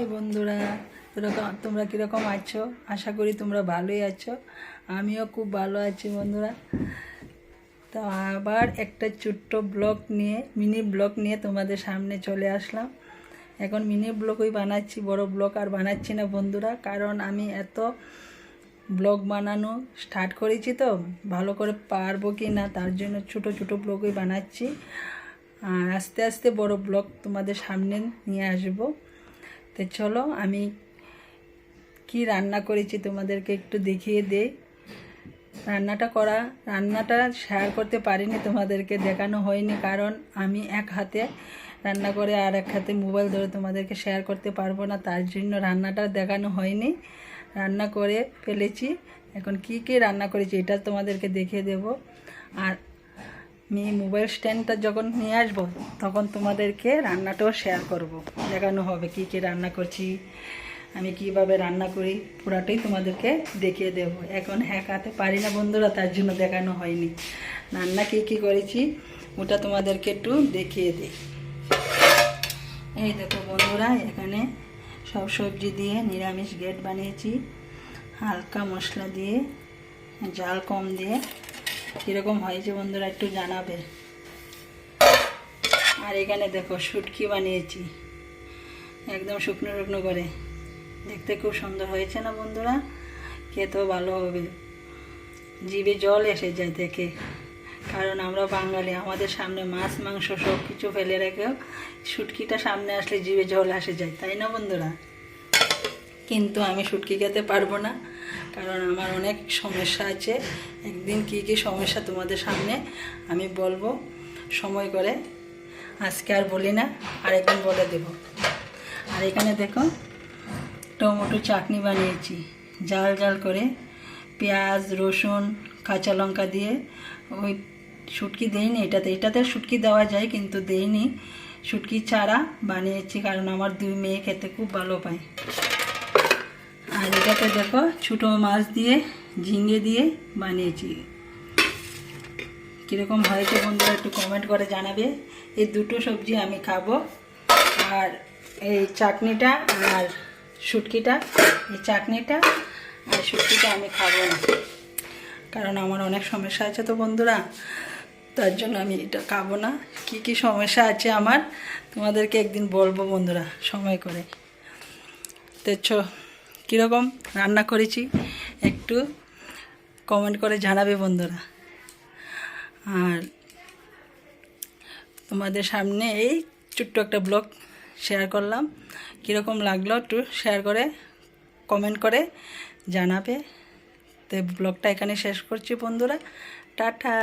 High বন্ধুরা তোরা তোমরা কীরকম আছো? আশা করি তোমরা ভালোই আছো। আমিও খুব ভালো আছি বন্ধুরা। তো আবার একটা ছোট্ট ব্লগ নিয়ে, মিনি ব্লগ নিয়ে তোমাদের সামনে চলে আসলাম। এখন মিনি ব্লগই বানাচ্ছি, বড় ব্লগ আর বানাচ্ছি না বন্ধুরা, কারণ আমি এত ব্লগ বানানো স্টার্ট করেছি তো, ভালো করে পারব কি না, তার জন্য ছোট ছোট ব্লগই বানাচ্ছি। আর আস্তে আস্তে বড় ব্লগ তোমাদের সামনে নিয়ে আসব। তো চলো আমি কি রান্না করেছি তোমাদেরকে একটু দেখিয়ে দেই। রান্নাটা করা, রান্নাটা শেয়ার করতে পারিনি তোমাদেরকে, দেখানো হয়নি, কারণ আমি এক হাতে রান্না করে আর এক হাতে মোবাইল ধরে তোমাদেরকে শেয়ার করতে পারব না, তার জন্য রান্নাটা দেখানো হয়নি। রান্না করে ফেলেছি। এখন কি কি রান্না করেছি এটা তোমাদেরকে দেখিয়ে দেব। আর আমি মোবাইল স্ট্যান্ডটা যখন নিয়ে আসব, তখন তোমাদেরকে রান্নাটাও শেয়ার করব। দেখানো হবে কি কি রান্না করছি, আমি কীভাবে রান্না করি, পুরাটাই তোমাদেরকে দেখিয়ে দেব। এখন হ্যাঁ হাতে পারি না বন্ধুরা, তার জন্য দেখানো হয়নি। রান্না কী কী করেছি, ওটা তোমাদেরকে একটু দেখিয়ে দিই। এই দেখো বন্ধুরা, এখানে সব সবজি দিয়ে নিরামিষ গেট বানিয়েছি। হালকা মশলা দিয়ে, জাল কম দিয়ে কীরকম হয়েছে বন্ধুরা একটু জানাবে। আর এখানে দেখো শুটকি বানিয়েছি। একদম শুকনো শুকনো করে। দেখতে খুব সুন্দর হয়েছে না বন্ধুরা? খেতেও ভালো হবে। জিভে জল এসে যায় দেখে। কারণ আমরা বাঙালি, আমাদের সামনে মাছ, মাংস সব কিছু ফেলে রেখেও শুটকিটা সামনে আসলে জিভে জল আসে যায়। তাই না বন্ধুরা? কিন্তু আমি শুটকি খেতে পারব না। কারণ আমার অনেক সমস্যা আছে। একদিন কি কি সমস্যা তোমাদের সামনে আমি বলব। সময় করে। আজকে আর বলি না, আরেকদিন বলে দেব। আর এখানে দেখো টমেটো চাটনি বানিয়েছি। জাল জাল করে পেঁয়াজ, রসুন, কাঁচা লঙ্কা দিয়ে। ওই শুটকি দেইনি, এটাতে এটাতে শুটকি দেওয়া যায়, কিন্তু দেইনি। শুটকি চারা বানিয়েছি, কারণ আমার দুই মেয়ে খেতে খুব ভালো পায়। আর এটাতে দেখো, ছোটো মাছ দিয়ে, ঝিঙে দিয়ে বানিয়েছি। কীরকম হয়েছে বন্ধুরা একটু কমেন্ট করে জানাবে। এই দুটো সবজি আমি খাব, আর এই চাটনিটা আর শুটকিটা, এই চাটনিটা আর শুটকিটা আমি খাব না। কারণ আমার অনেক সমস্যা আছে তো বন্ধুরা, তার জন্য আমি এটা খাব না। কি কি সমস্যা আছে আমার, তোমাদেরকে একদিন বলব বন্ধুরা, সময় করে। তো কীরকম রান্না করেছি একটু কমেন্ট করে জানাবে বন্ধুরা। আর তোমাদের সামনে এই ছোট্ট একটা ব্লগ শেয়ার করলাম। কীরকম লাগল একটু শেয়ার করে কমেন্ট করে জানাবে। তো ব্লগটা এখানে শেষ করছি বন্ধুরা। টাটা।